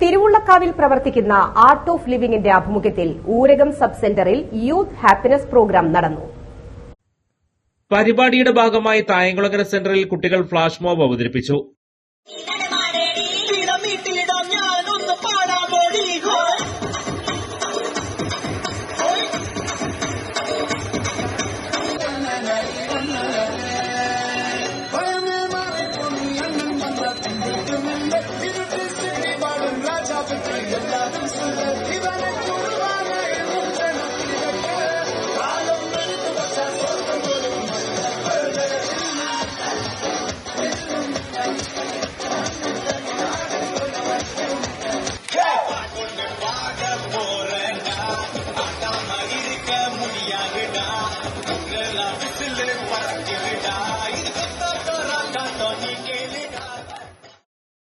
തിരുവുള്ളക്കാവിൽ പ്രവർത്തിക്കുന്ന art of ലിവിംഗിന്റെ ആഭിമുഖ്യത്തിൽ ഊരകം സബ് സെന്ററിൽ യൂത്ത് ഹാപ്പിനെസ് പ്രോഗ്രാം നടന്നു. പരിപാടിയുടെ ഭാഗമായി തായങ്കുളങ്ങര സെന്ററിൽ കുട്ടികൾ ഫ്ളാഷ് മോബ് അവതരിപ്പിച്ചു.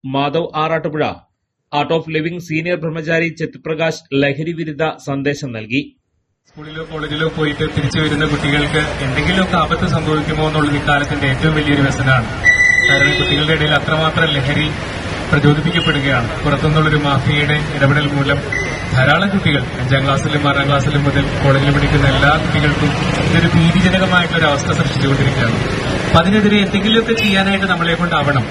Madhav Arattupuzha art of living senior ബ്രഹ്മചാരി ചെത്തിപ്രകാശ് ലഹരി വിരുദ്ധ സന്ദേശം നൽകി. സ്കൂളിലോ കോളേജിലോ പോയിട്ട് തിരിച്ചു വരുന്ന കുട്ടികൾക്ക് എന്തെങ്കിലുമൊക്കെ ആപത്ത് സംഭവിക്കുമോ എന്നുള്ളത് ഇക്കാലത്തിന്റെ ഏറ്റവും വലിയൊരു വ്യസനമാണ്. കാരണം കുട്ടികളുടെ ഇടയിൽ അത്രമാത്രം ലഹരി പ്രചോദിപ്പിക്കപ്പെടുകയാണ്. പുറത്തുനിന്നുള്ളൊരു മാഫിയയുടെ ഇടപെടൽ മൂലം ധാരാളം കുട്ടികൾ അഞ്ചാം ക്ലാസ്സിലും ആറാം ക്ലാസ്സിലും മുതൽ കോളേജിൽ പഠിക്കുന്ന എല്ലാ കുട്ടികൾക്കും ഇതൊരു ഭീതിജനകമായിട്ടുള്ള ഒരു അവസ്ഥ സൃഷ്ടിച്ചുകൊണ്ടിരിക്കുകയാണ്. അപ്പൊ അതിനെതിരെ എന്തെങ്കിലുമൊക്കെ ചെയ്യാനായിട്ട് നമ്മളെ കൊണ്ടാവണം.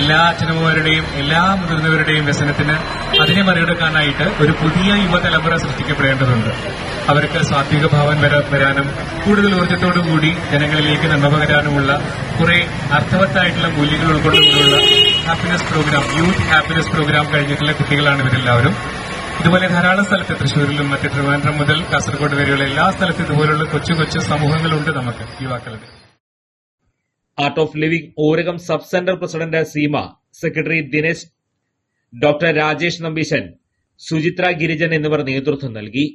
എല്ലാ അച്ഛനമ്മമാരുടെയും എല്ലാ മുതിർന്നവരുടെയും വ്യസനത്തിന് അതിനെ മറികടക്കാനായിട്ട് ഒരു പുതിയ യുവതലമുറ സൃഷ്ടിക്കപ്പെടേണ്ടതുണ്ട്. അവർക്ക് സാത്വിക ഭാവം വരാനും കൂടുതൽ ഊർജത്തോടുകൂടി ജനങ്ങളിലേക്ക് നന്മ പകരാനുമുള്ള കുറെ അർത്ഥവത്തായിട്ടുള്ള മൂല്യങ്ങൾ ഉൾക്കൊണ്ടുകൊണ്ടുള്ള happiness programme youth happiness programme കഴിഞ്ഞിട്ടുള്ള കുട്ടികളാണ് ഇവരെല്ലാവരും. ഇതുപോലെ ധാരാളം സ്ഥലത്ത് തൃശ്ശൂരിലും മറ്റ് തിരുവനന്തപുരം മുതൽ കാസർഗോഡ് വരെയുള്ള എല്ലാ സ്ഥലത്തും ഇതുപോലുള്ള കൊച്ചു കൊച്ചു സമൂഹങ്ങളുണ്ട് നമുക്ക്. യുവാക്കളുടെ art of living Oorakam sub centre president Seema secretary Dinesh doctor Rajesh Nambeesan Suchitra Girijan എന്നിവർ നേതൃത്വം നൽകി.